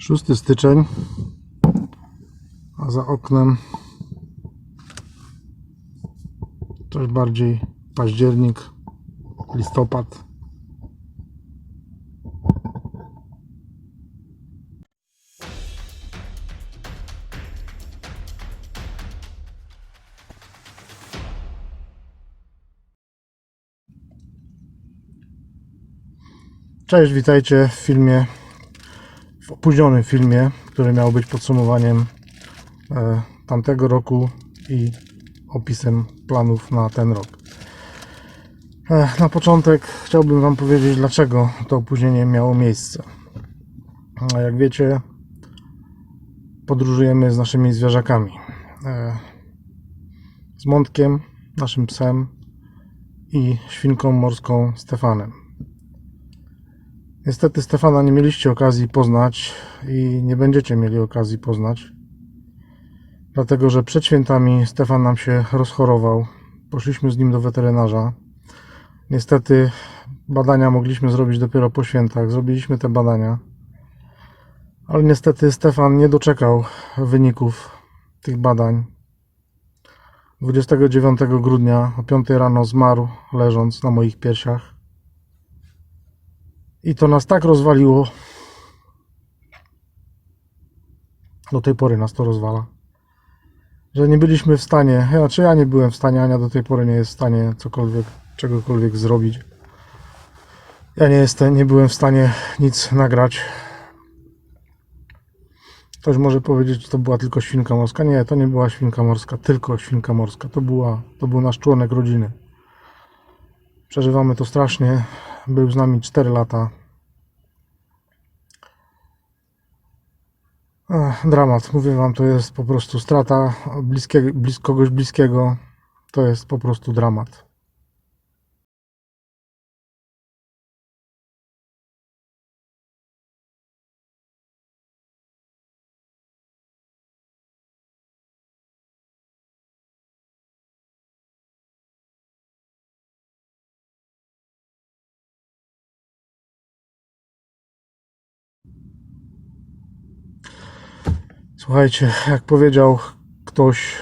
6 styczeń, a za oknem coś bardziej październik, listopad. Cześć, witajcie w filmie, opóźnionym filmie, który miał być podsumowaniem e, tamtego roku i opisem planów na ten rok. E, na początek chciałbym Wam powiedzieć, dlaczego to opóźnienie miało miejsce. E, Jak wiecie, podróżujemy z naszymi zwierzakami. Z Mątkiem, naszym psem i świnką morską Stefanem. Niestety Stefana nie mieliście okazji poznać i nie będziecie mieli okazji poznać. Dlatego, że przed świętami Stefan nam się rozchorował. Poszliśmy z nim do weterynarza. Niestety badania mogliśmy zrobić dopiero po świętach. Zrobiliśmy te badania. Ale niestety Stefan nie doczekał wyników tych badań. 29 grudnia o 5 rano zmarł leżąc na moich piersiach. I to nas tak rozwaliło. Do tej pory nas to rozwala. Że nie byliśmy w stanie, znaczy ja nie byłem w stanie, Ania do tej pory nie jest w stanie cokolwiek, czegokolwiek zrobić. Ja nie jestem, nie byłem w stanie nic nagrać. Ktoś może powiedzieć, że to była tylko świnka morska. Nie, to nie była świnka morska, tylko świnka morska. To, była, to był nasz członek rodziny. Przeżywamy to strasznie. Był z nami 4 lata. Ech, dramat, mówię wam, to jest po prostu strata bliskie, blis, kogoś bliskiego. To jest po prostu dramat. Słuchajcie, jak powiedział ktoś,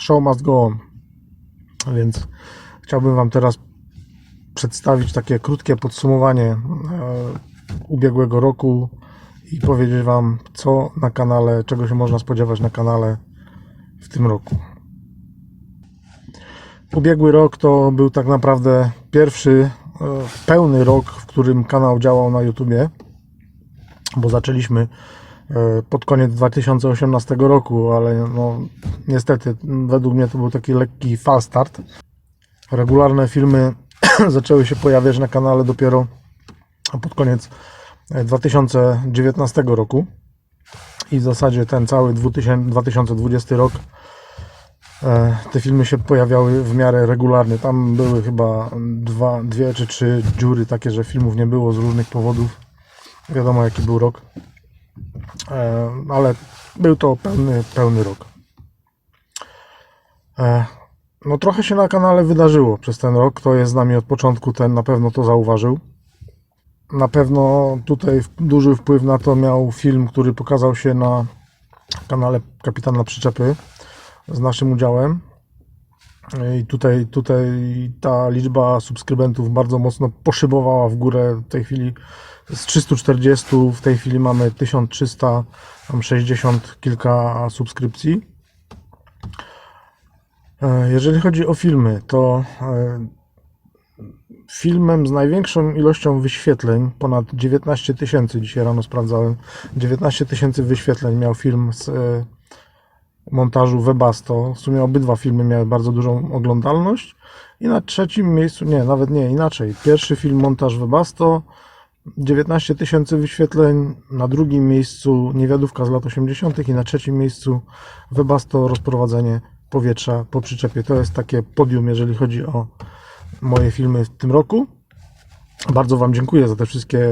show must go on. Więc chciałbym Wam teraz przedstawić takie krótkie podsumowanie e, ubiegłego roku i powiedzieć Wam, co na kanale, czego się można spodziewać na kanale w tym roku. Ubiegły rok to był tak naprawdę pierwszy e, pełny rok, w którym kanał działał na YouTubie, bo zaczęliśmy pod koniec 2018 roku, ale no niestety według mnie to był taki lekki fal start. Regularne filmy zaczęły się pojawiać na kanale dopiero pod koniec e, 2019 roku i w zasadzie ten cały 2000 2020 rok e, te filmy się pojawiały w miarę regularnie. Tam były chyba dwa, dwie czy trzy dziury takie, że filmów nie było z różnych powodów. Wiadomo jaki był rok. E, ale był to pełny, pełny rok. E, No trochę się na kanale wydarzyło przez ten rok. Kto jest z nami od początku, ten na pewno to zauważył. Na pewno tutaj duży wpływ na to miał film, który pokazał się na kanale Kapitana Przyczepy z naszym udziałem. I tutaj, tutaj ta liczba subskrybentów bardzo mocno poszybowała w górę. W tej chwili z 340 w tej chwili mamy 1300, tam 60 kilka subskrypcji. E, Jeżeli chodzi o filmy, to e, filmem z największą ilością wyświetleń, ponad 19 tysięcy, dzisiaj rano sprawdzałem, 19 tysięcy wyświetleń miał film z e, montażu Webasto. W sumie obydwa filmy miały bardzo dużą oglądalność. I na trzecim miejscu, nie, nawet nie, inaczej. Pierwszy film montaż Webasto, 19 tysięcy wyświetleń. Na drugim miejscu Niewiadówka z lat 80. i na trzecim miejscu Webasto rozprowadzenie powietrza po przyczepie. To jest takie podium, jeżeli chodzi o moje filmy w tym roku. Bardzo Wam dziękuję za te wszystkie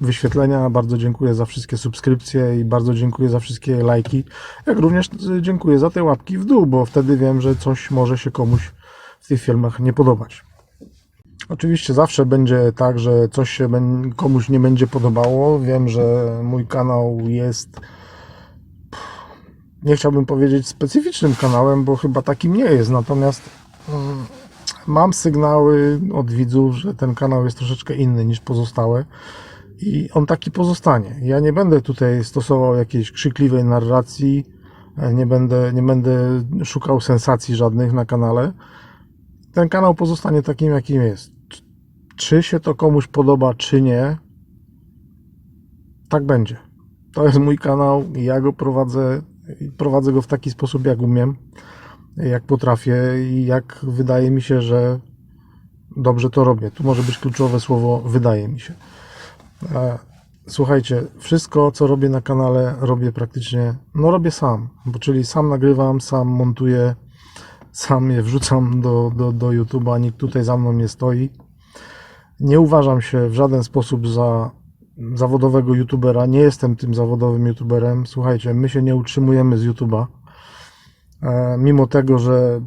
wyświetlenia, bardzo dziękuję za wszystkie subskrypcje i bardzo dziękuję za wszystkie lajki. Jak również dziękuję za te łapki w dół, bo wtedy wiem, że coś może się komuś w tych filmach nie podobać. Oczywiście zawsze będzie tak, że coś się komuś nie będzie podobało. Wiem, że mój kanał jest. Nie chciałbym powiedzieć specyficznym kanałem, bo chyba takim nie jest. Natomiast mm, mam sygnały od widzów, że ten kanał jest troszeczkę inny niż pozostałe i on taki pozostanie. Ja nie będę tutaj stosował jakiejś krzykliwej narracji, e, nie będę, nie będę szukał sensacji żadnych na kanale. Ten kanał pozostanie takim, jakim jest. Czy- się to komuś podoba, czy nie, tak będzie. To jest mój kanał ja go prowadzę. Prowadzę go w taki sposób, jak umiem, jak potrafię i jak wydaje mi się, że dobrze to robię. Tu może być kluczowe słowo wydaje mi się. E, Słuchajcie, wszystko co robię na kanale robię praktycznie, no robię sam, bo czyli sam nagrywam, sam montuję, sam je wrzucam do, do, do YouTube'a, nikt tutaj za mną nie stoi. Nie uważam się w żaden sposób za zawodowego YouTubera, nie jestem tym zawodowym YouTuberem. Słuchajcie, my się nie utrzymujemy z YouTube'a, E, mimo tego, że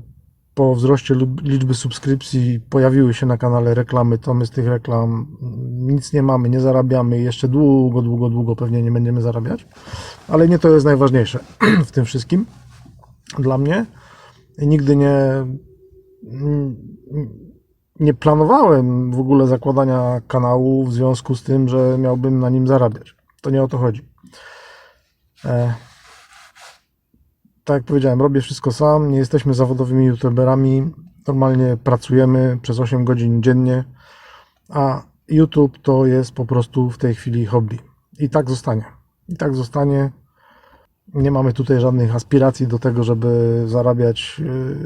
po wzroście liczby subskrypcji pojawiły się na kanale reklamy, to my z tych reklam nic nie mamy, nie zarabiamy jeszcze długo, długo, długo pewnie nie będziemy zarabiać. Ale nie to jest najważniejsze w tym wszystkim dla mnie. Nigdy nie, nie planowałem w ogóle zakładania kanału w związku z tym, że miałbym na nim zarabiać. To nie o to chodzi. E, tak jak powiedziałem, robię wszystko sam, nie jesteśmy zawodowymi youtuberami, normalnie pracujemy przez 8 godzin dziennie, a YouTube to jest po prostu w tej chwili hobby. I tak zostanie. I tak zostanie. Nie mamy tutaj żadnych aspiracji do tego, żeby zarabiać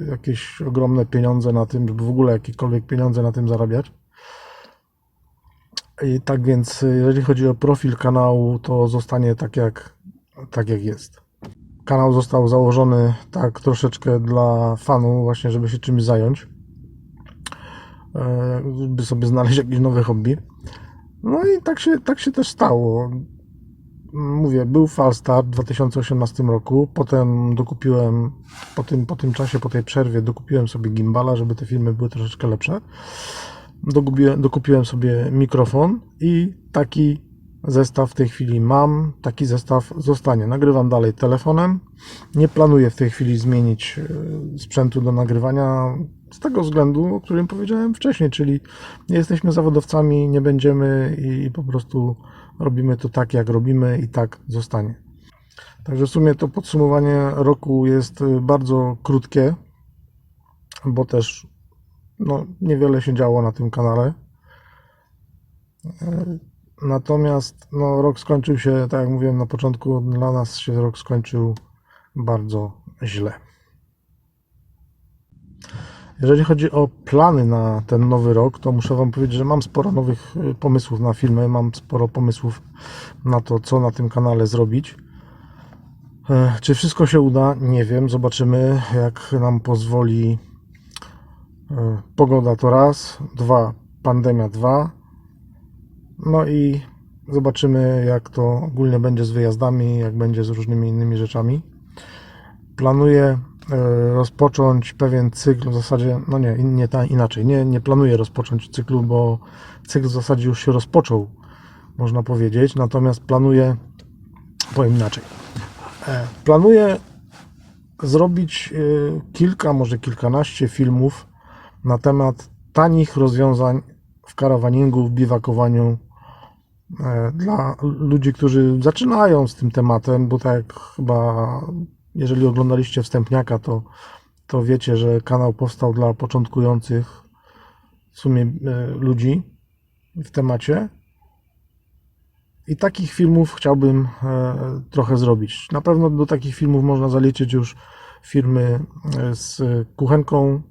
y, jakieś ogromne pieniądze na tym, żeby w ogóle jakiekolwiek pieniądze na tym zarabiać. I tak więc, y, jeżeli chodzi o profil kanału, to zostanie tak jak, tak jak jest. Kanał został założony tak troszeczkę dla fanów, właśnie, żeby się czymś zająć, e, by sobie znaleźć jakieś nowe hobby. No i tak się, tak się też stało. Mówię, był Falstart w 2018 roku, potem dokupiłem, po tym, po tym czasie, po tej przerwie, dokupiłem sobie gimbala, żeby te filmy były troszeczkę lepsze. Dokupiłem, dokupiłem sobie mikrofon i taki zestaw w tej chwili mam, taki zestaw zostanie. Nagrywam dalej telefonem. Nie planuję w tej chwili zmienić e, sprzętu do nagrywania z tego względu, o którym powiedziałem wcześniej, czyli nie jesteśmy zawodowcami, nie będziemy i, i po prostu robimy to tak, jak robimy i tak zostanie. Także w sumie to podsumowanie roku jest e, bardzo krótkie, bo też no, niewiele się działo na tym kanale. E, Natomiast no, rok skończył się, tak jak mówiłem na początku, dla nas się rok skończył bardzo źle. Jeżeli chodzi o plany na ten nowy rok, to muszę Wam powiedzieć, że mam sporo nowych y, pomysłów na filmy, mam sporo pomysłów na to, co na tym kanale zrobić. E, Czy wszystko się uda? Nie wiem, zobaczymy, jak nam pozwoli e, pogoda to raz, dwa, pandemia dwa, no i zobaczymy, jak to ogólnie będzie z wyjazdami, jak będzie z różnymi innymi rzeczami. Planuję rozpocząć pewien cykl w zasadzie, no nie, nie ta, inaczej, nie, nie planuję rozpocząć cyklu, bo cykl w zasadzie już się rozpoczął, można powiedzieć, natomiast planuję, powiem inaczej, E, planuję zrobić e, kilka, może kilkanaście filmów na temat tanich rozwiązań w karawaningu, w biwakowaniu e, dla ludzi, którzy zaczynają z tym tematem, bo tak chyba, jeżeli oglądaliście wstępniaka, to, to wiecie, że kanał powstał dla początkujących w sumie e, ludzi w temacie. I takich filmów chciałbym e, trochę zrobić. Na pewno do takich filmów można zaliczyć już filmy e, z kuchenką,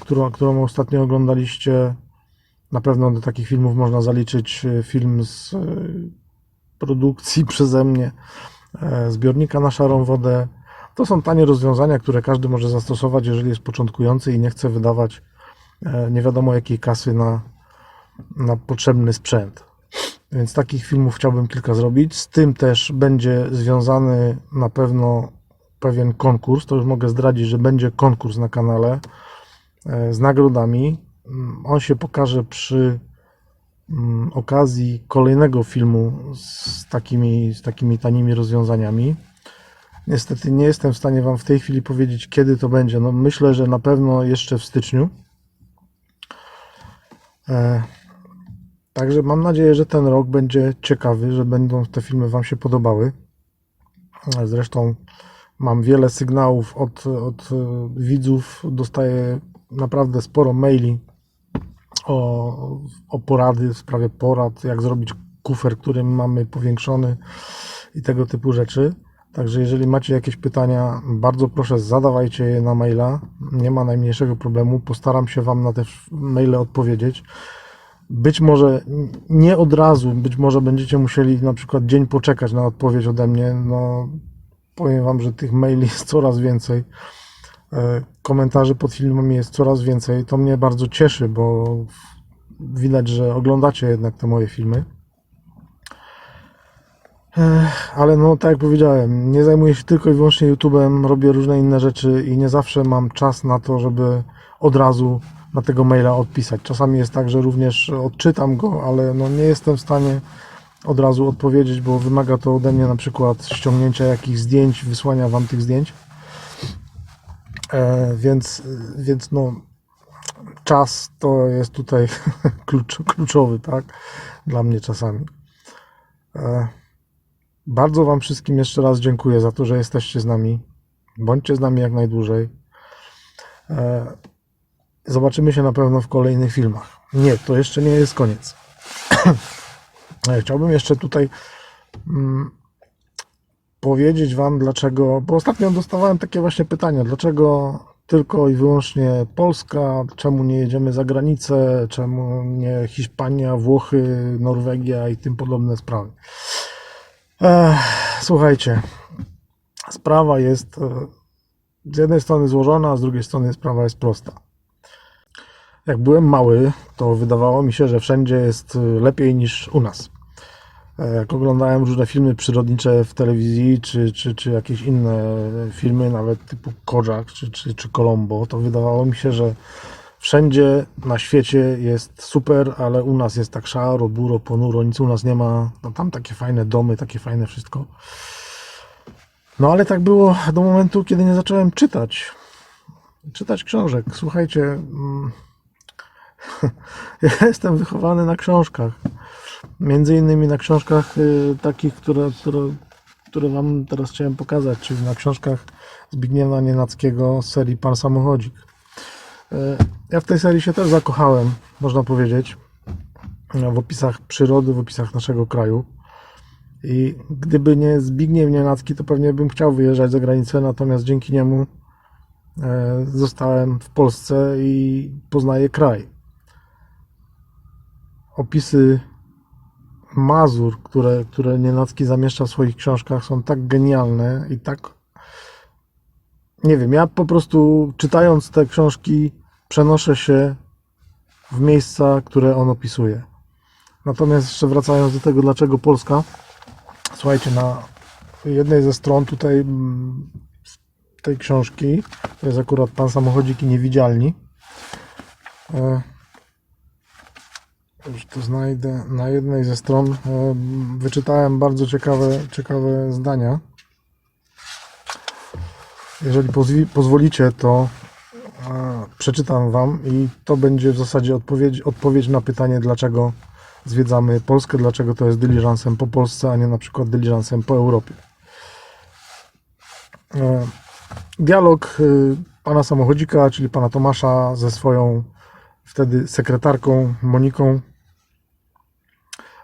którą, którą ostatnio oglądaliście. Na pewno do takich filmów można zaliczyć film z produkcji przeze mnie, zbiornika na szarą wodę. To są tanie rozwiązania, które każdy może zastosować, jeżeli jest początkujący i nie chce wydawać e, nie wiadomo jakiej kasy na, na potrzebny sprzęt. Więc takich filmów chciałbym kilka zrobić. Z tym też będzie związany na pewno pewien konkurs. To już mogę zdradzić, że będzie konkurs na kanale e, z nagrodami. mm, on się pokaże przy okazji kolejnego filmu z takimi, z takimi tanimi rozwiązaniami. Niestety nie jestem w stanie Wam w tej chwili powiedzieć, kiedy to będzie. No, myślę, że na pewno jeszcze w styczniu. E, Także mam nadzieję, że ten rok będzie ciekawy, że będą te filmy Wam się podobały. Zresztą mam wiele sygnałów od, od e, widzów, dostaję naprawdę sporo maili o, o porady w sprawie porad, jak zrobić kufer, który mamy powiększony i tego typu rzeczy. Także jeżeli macie jakieś pytania, bardzo proszę zadawajcie je na maila. Nie ma najmniejszego problemu. Postaram się Wam na te maile odpowiedzieć. Być może nie od razu, być może będziecie musieli na przykład dzień poczekać na odpowiedź ode mnie. No, powiem Wam, że tych maili jest coraz więcej. E, Komentarzy pod filmami jest coraz więcej. To mnie bardzo cieszy, bo widać, że oglądacie jednak te moje filmy. Ech, Ale no, tak jak powiedziałem, nie zajmuję się tylko i wyłącznie YouTube'em, robię różne inne rzeczy i nie zawsze mam czas na to, żeby od razu na tego maila odpisać. Czasami jest tak, że również odczytam go, ale no nie jestem w stanie od razu odpowiedzieć, bo wymaga to ode mnie na przykład ściągnięcia jakichś zdjęć, wysłania Wam tych zdjęć. E, więc, więc no, czas to jest tutaj klucz, kluczowy, tak? Dla mnie czasami. E, bardzo Wam wszystkim jeszcze raz dziękuję za to, że jesteście z nami. Bądźcie z nami jak najdłużej. E, Zobaczymy się na pewno w kolejnych filmach. Nie, to jeszcze nie jest koniec. Chciałbym jeszcze tutaj mm, powiedzieć Wam, dlaczego, bo ostatnio dostawałem takie właśnie pytania, dlaczego tylko i wyłącznie Polska, czemu nie jedziemy za granicę, czemu nie Hiszpania, Włochy, Norwegia i tym podobne sprawy. Ech, słuchajcie, sprawa jest e, z jednej strony złożona, a z drugiej strony sprawa jest prosta. Jak byłem mały, to wydawało mi się, że wszędzie jest y, lepiej niż u nas. E, Jak oglądałem różne filmy przyrodnicze w telewizji, czy, czy, czy jakieś inne filmy, nawet typu Kojak, czy, czy, czy Colombo, to wydawało mi się, że wszędzie na świecie jest super, ale u nas jest tak szaro, buro, ponuro, nic u nas nie ma. No, tam takie fajne domy, takie fajne wszystko. No ale tak było do momentu, kiedy nie zacząłem czytać. Czytać książek. Słuchajcie, mm, ja jestem wychowany na książkach. Między innymi na książkach y, takich, które, które, które Wam teraz chciałem pokazać, czyli na książkach Zbigniewa Nienackiego z serii Pan Samochodzik. Y, Ja w tej serii się też zakochałem, można powiedzieć, y, w opisach przyrody, w opisach naszego kraju. I gdyby nie Zbigniew Nienacki, to pewnie bym chciał wyjeżdżać za granicę, natomiast dzięki niemu e, zostałem w Polsce i poznaję kraj. Opisy Mazur, które, które Nienacki zamieszcza w swoich książkach, są tak genialne i tak. Nie wiem, ja po prostu czytając te książki, przenoszę się w miejsca, które on opisuje. Natomiast jeszcze wracając do tego, dlaczego Polska, słuchajcie, na jednej ze stron tutaj mm, tej książki, to jest akurat Pan Samochodzik i Niewidzialni. Już to znajdę. Na jednej ze stron e, wyczytałem bardzo ciekawe, ciekawe zdania. Jeżeli pozwolicie, to e, przeczytam Wam i to będzie w zasadzie odpowiedź, odpowiedź na pytanie, dlaczego zwiedzamy Polskę, dlaczego to jest dyliżansem po Polsce, a nie na przykład dyliżansem po Europie. E, Dialog pana samochodzika, czyli pana Tomasza ze swoją wtedy sekretarką Moniką.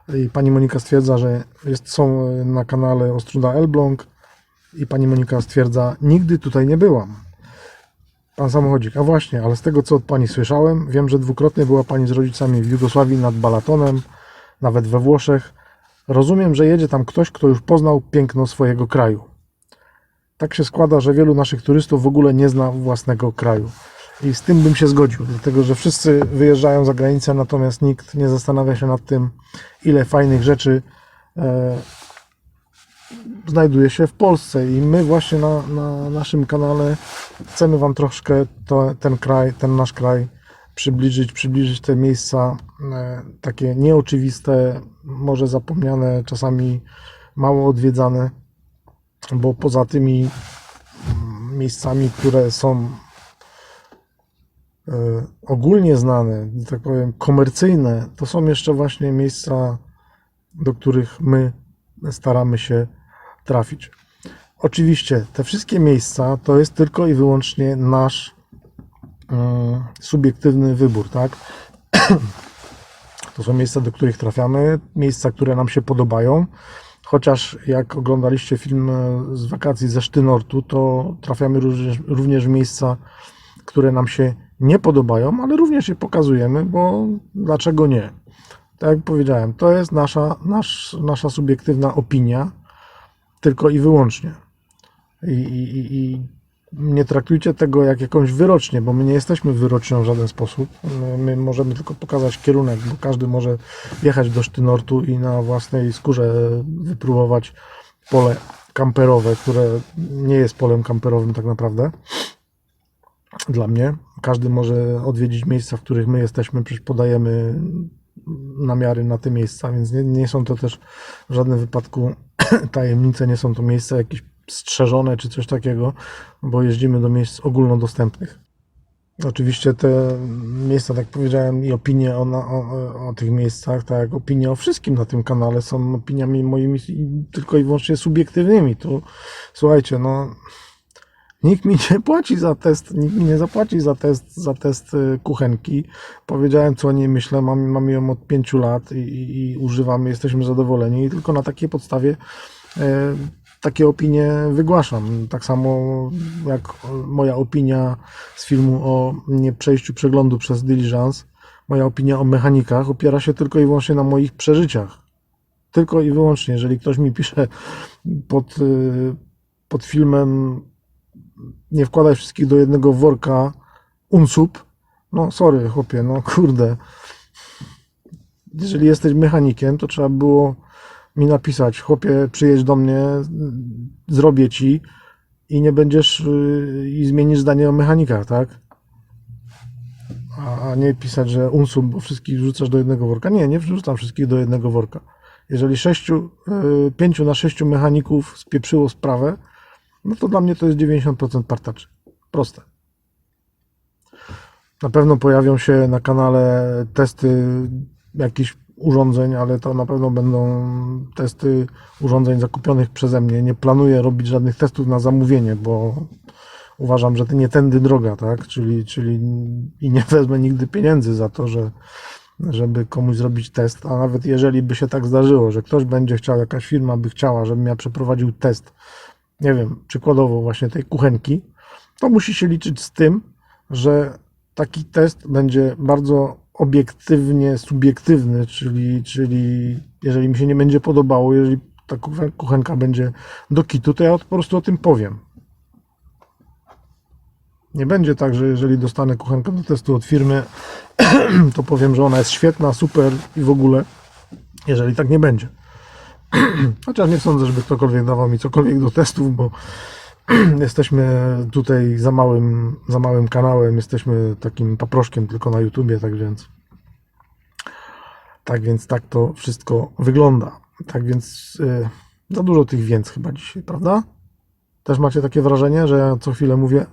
I pani Monika stwierdza, że jest, są na kanale Ostruda Elbląg i pani Monika stwierdza, nigdy tutaj nie byłam. Pan samochodzik, a właśnie, ale z tego co od pani słyszałem, wiem, że dwukrotnie była pani z rodzicami w Jugosławii nad Balatonem, nawet we Włoszech. Rozumiem, że jedzie tam ktoś, kto już poznał piękno swojego kraju. Tak się składa, że wielu naszych turystów w ogóle nie zna własnego kraju. I z tym bym się zgodził, dlatego że wszyscy wyjeżdżają za granicę, natomiast nikt nie zastanawia się nad tym, ile fajnych rzeczy e, znajduje się w Polsce. I my właśnie na, na naszym kanale chcemy Wam troszkę to, ten kraj, ten nasz kraj przybliżyć, przybliżyć te miejsca e, takie nieoczywiste, może zapomniane, czasami mało odwiedzane, bo poza tymi mm, miejscami, które są ogólnie znane, tak powiem, komercyjne, to są jeszcze właśnie miejsca, do których my staramy się trafić. Oczywiście te wszystkie miejsca to jest tylko i wyłącznie nasz mm, subiektywny wybór, tak? To są miejsca, do których trafiamy, miejsca, które nam się podobają. Chociaż jak oglądaliście film e, z wakacji ze Sztynortu, to trafiamy również, również w miejsca, które nam się nie podobają, ale również je pokazujemy, bo dlaczego nie? Tak jak powiedziałem, to jest nasza, nasz, nasza subiektywna opinia, tylko i wyłącznie. I, i, i- nie traktujcie tego jak jakąś wyrocznię, bo my nie jesteśmy wyrocznią w żaden sposób. My, my możemy tylko pokazać kierunek, bo każdy może jechać do Sztynortu i na własnej skórze wypróbować pole kamperowe, które nie jest polem kamperowym tak naprawdę. Dla mnie. Każdy może odwiedzić miejsca, w których my jesteśmy, przecież podajemy namiary na te miejsca, więc nie, nie są to też w żadnym wypadku tajemnice, nie są to miejsca jakieś strzeżone czy coś takiego, bo jeździmy do miejsc ogólnodostępnych. Oczywiście te miejsca, tak powiedziałem, i opinie o, o, o tych miejscach, tak opinie o wszystkim na tym kanale są opiniami moimi tylko i wyłącznie subiektywnymi. Tu słuchajcie, no nikt mi nie płaci za test, nikt mi nie zapłaci za test, za test y, kuchenki. Powiedziałem, co o niej myślę, mam, mam ją od pięciu lat i, i, i używamy, jesteśmy zadowoleni i tylko na takiej podstawie e, takie opinie wygłaszam. Tak samo jak moja opinia z filmu o nieprzejściu przeglądu przez Diligence, moja opinia o mechanikach opiera się tylko i wyłącznie na moich przeżyciach. Tylko i wyłącznie. Jeżeli ktoś mi pisze pod, y, pod filmem nie wkładaj wszystkich do jednego worka unsub, no sorry chłopie, no kurde. Jeżeli jesteś mechanikiem, to trzeba było mi napisać, chłopie, przyjedź do mnie, zrobię ci i nie będziesz yy, i zmienisz zdanie o mechanikach, tak? A, nie pisać, że unsub, bo wszystkich wrzucasz do jednego worka. Nie, nie wrzucam wszystkich do jednego worka. Jeżeli sześciu, yy, pięciu na sześciu mechaników spieprzyło sprawę, no to dla mnie to jest 90% partaczy. Proste. Na pewno pojawią się na kanale testy jakichś urządzeń, ale to na pewno będą testy urządzeń zakupionych przeze mnie. Nie planuję robić żadnych testów na zamówienie, bo uważam, że to nie tędy droga, tak? Czyli, czyli i nie wezmę nigdy pieniędzy za to, że żeby komuś zrobić test, a nawet jeżeli by się tak zdarzyło, że ktoś będzie chciał, jakaś firma by chciała, żebym ja przeprowadził test, nie wiem, przykładowo właśnie tej kuchenki, to musi się liczyć z tym, że taki test będzie bardzo obiektywnie subiektywny, czyli, czyli jeżeli mi się nie będzie podobało, jeżeli ta kuchen- kuchenka będzie do kitu, to ja po prostu o tym powiem. Nie będzie tak, że jeżeli dostanę kuchenkę do testu od firmy, to powiem, że ona jest świetna, super i w ogóle, jeżeli tak nie będzie. Chociaż nie sądzę, żeby ktokolwiek dawał mi cokolwiek do testów, bo jesteśmy tutaj za małym, za małym kanałem, jesteśmy takim paproszkiem tylko na YouTubie, tak więc tak więc tak to wszystko wygląda. Tak więc y, za dużo tych więc chyba dzisiaj, prawda? Też macie takie wrażenie, że ja co chwilę mówię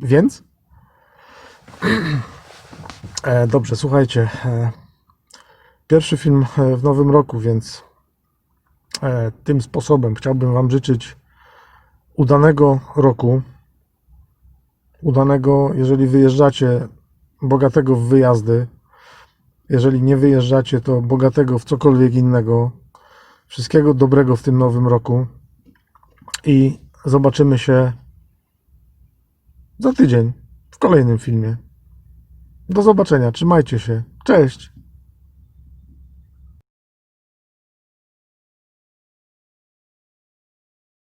więc? E, dobrze, słuchajcie. E, pierwszy film e, w nowym roku, więc tym sposobem chciałbym Wam życzyć udanego roku. Udanego, jeżeli wyjeżdżacie, bogatego w wyjazdy. Jeżeli nie wyjeżdżacie, to bogatego w cokolwiek innego. Wszystkiego dobrego w tym nowym roku. I zobaczymy się za tydzień w kolejnym filmie. Do zobaczenia, trzymajcie się. Cześć.